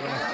con.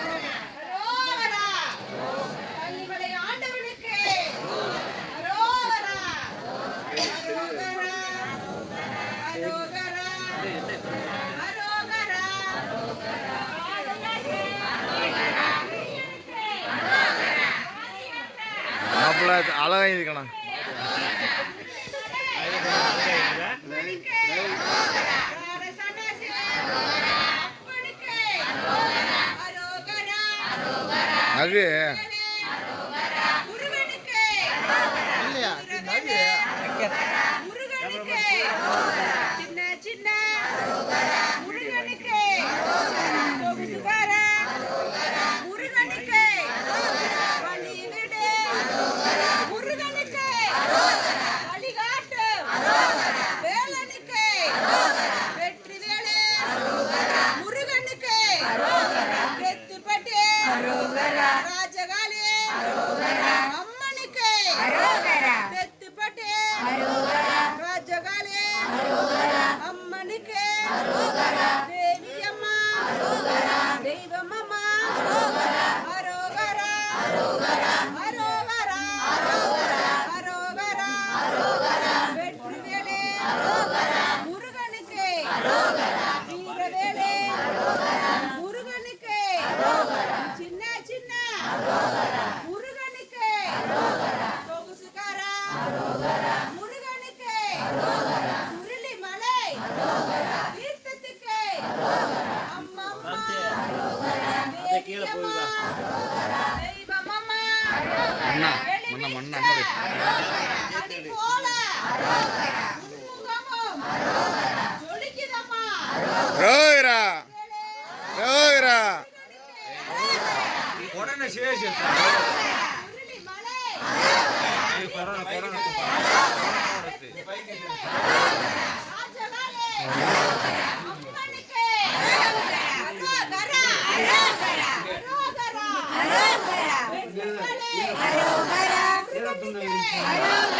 来呀来呀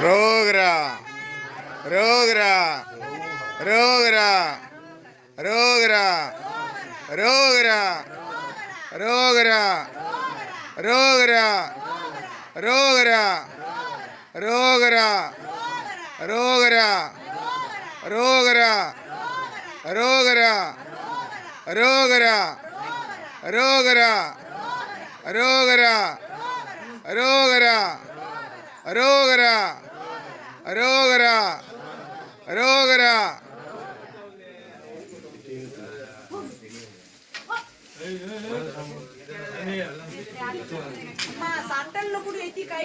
Rogra. Rogra. Rogra. Rogra. Rogra. Rogra. Rogra. Rogra. Rogra. Rogra. Rogra. Rogra. Rogra. Rogra. Rogra. Rogra. Rogra. அரோகரா. அரோகரா. சட்டல்ல கூட எத்தி கை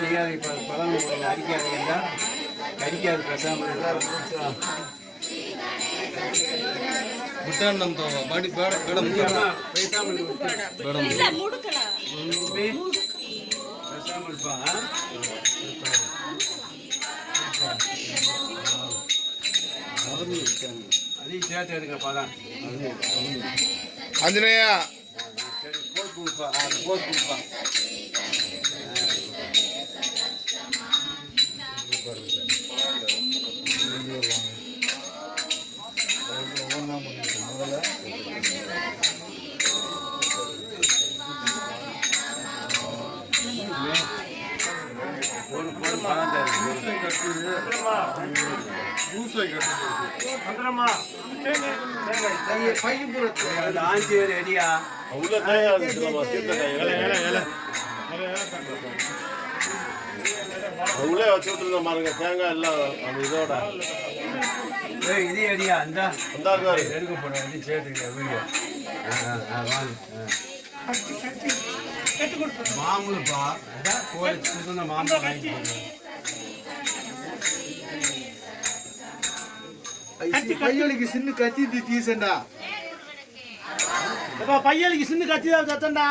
செய்யாது பலம் அடிக்காது என்றால் கடிக்காது பிரசாதம் முட்டாண்டம் தோவா மடி பேட. பேட முட்டாண்டம் பேட முடுக்கடா. இருப்பார் ஆஞ்சநேயா. கோர்ட் கொடுப்பா கோர்ட் கொடுப்பா. உள்ளே வச்சு விட்டுருந்த பாருங்க. தேங்காய் எல்லாம் அந்த இதோட. இது இந்த. அந்த இருக்காரு எடுக்க இது சேர்த்துக்க வீடியோ. மாமூலுப்பா. அதான் கோழி கொடுத்துருந்த பையனுக்கு சின்ன கத்தி தீசண்டா. அப்பா பையனுக்கு சின்ன கத்தி தான் சத்தண்டா.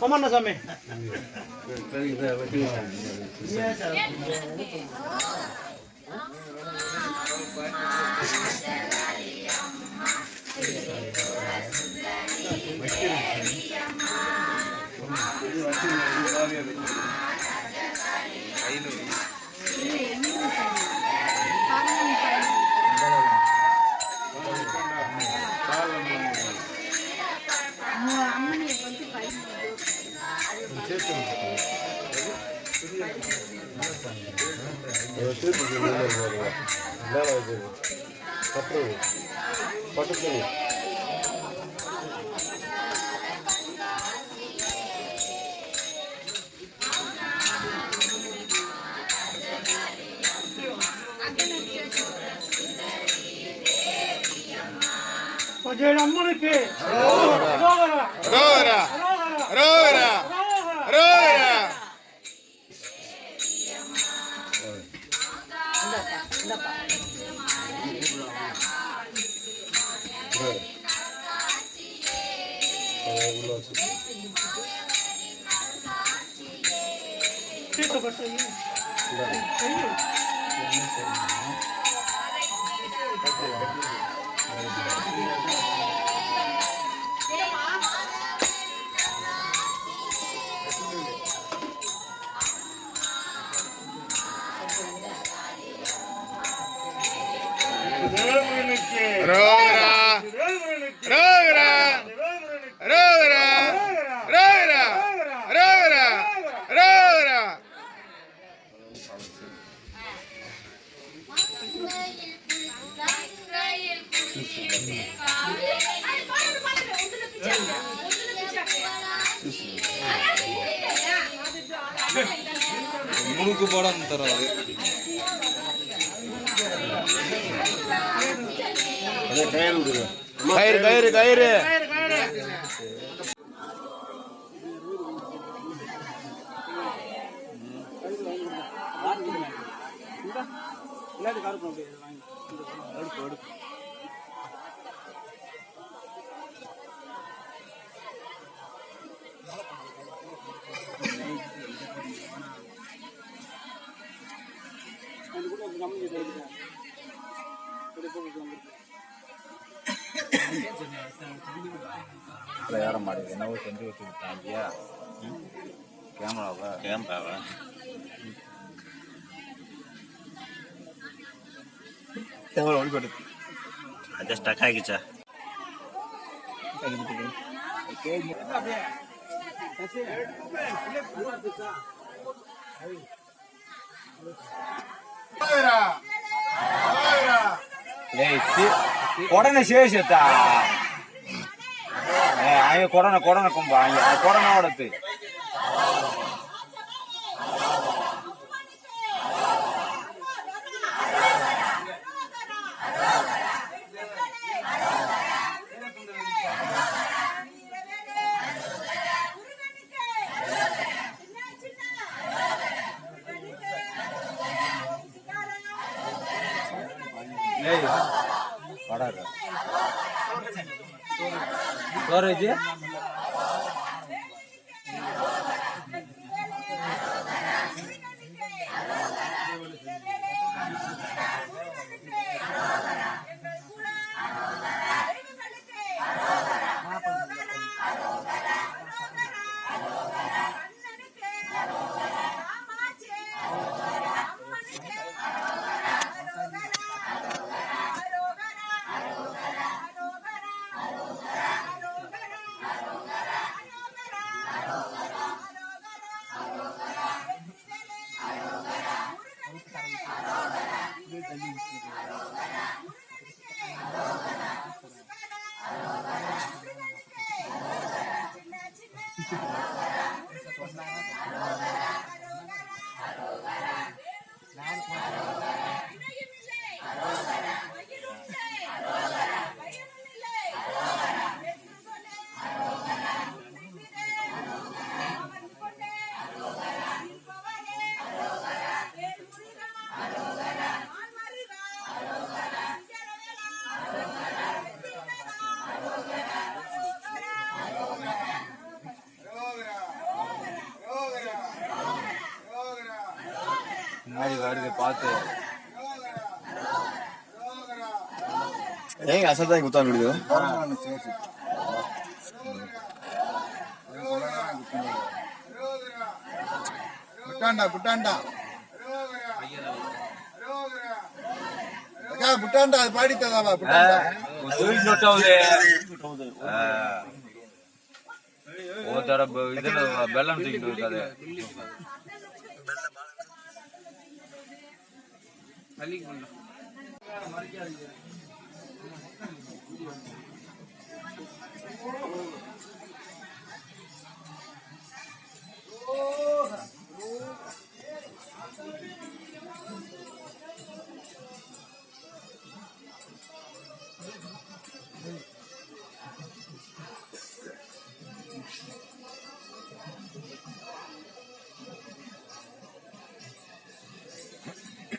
கொமண்ண சாமி. அம்மனுக்கு Thank you. ரோகரா மூக்கு போட தரும் அது அதே கயிறு கயிறு கயிறு. கயிறு ஏற என்னவோ செஞ்சு வச்சுக்கிட்டாங்க கேமராவா கேமராவா கேமரா ஒளி போட்டு அது ஸ்டக் ஆகிச்சா அரோகரா கொடனை சேஷத்தா ஏ அங்க கொடனை கொடனை கும்பா அங்க கொடனை ஓடத்து পাড়ার பார்த்து. ஏங்க அசத்தாய் குத்தான் விடுது புட்டாண்டா புட்டாண்டா. அக்கா புட்டாண்டா அது பாடித்ததாவா ஓ தர இதுல பெல்லம் தூக்கிட்டு இருக்காது தள்ளி கொண்டோம்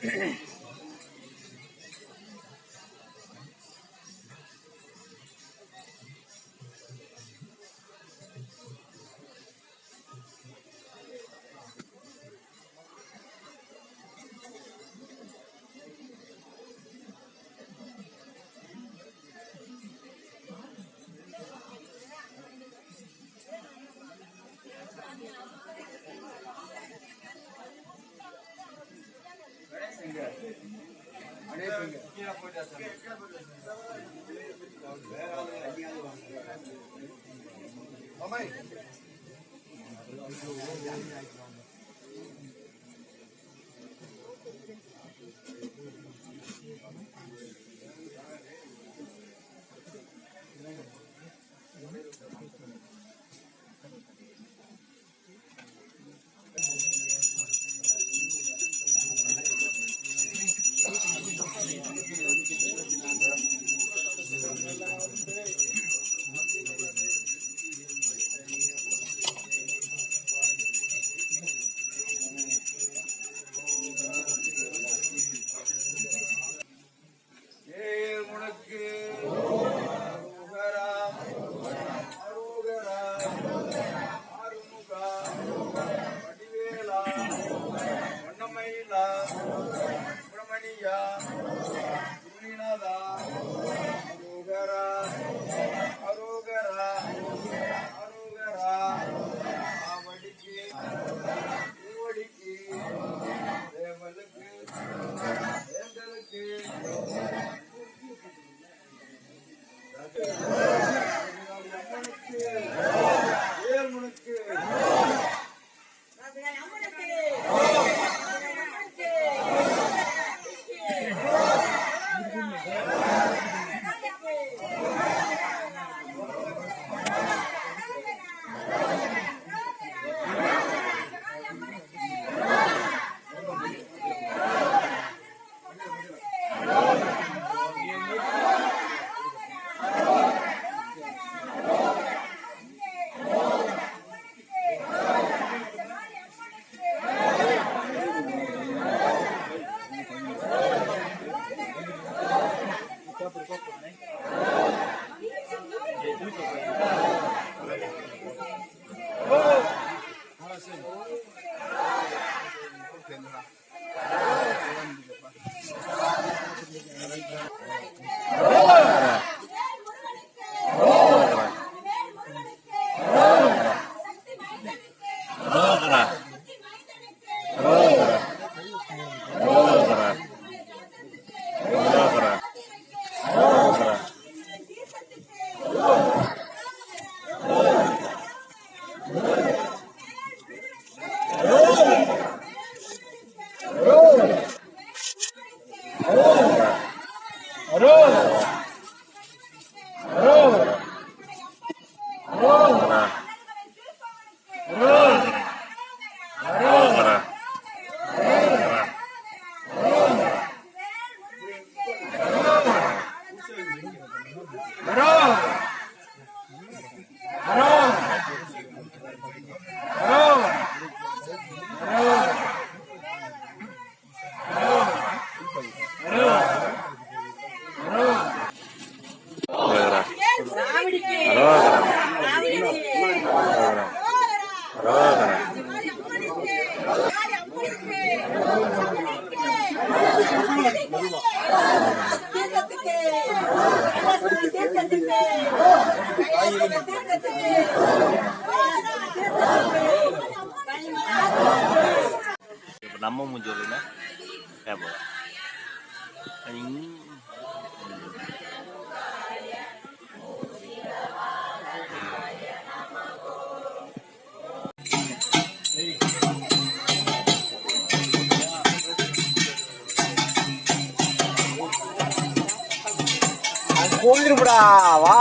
Yeah. Mamay. கேட்போம் போயிருப்படா வா.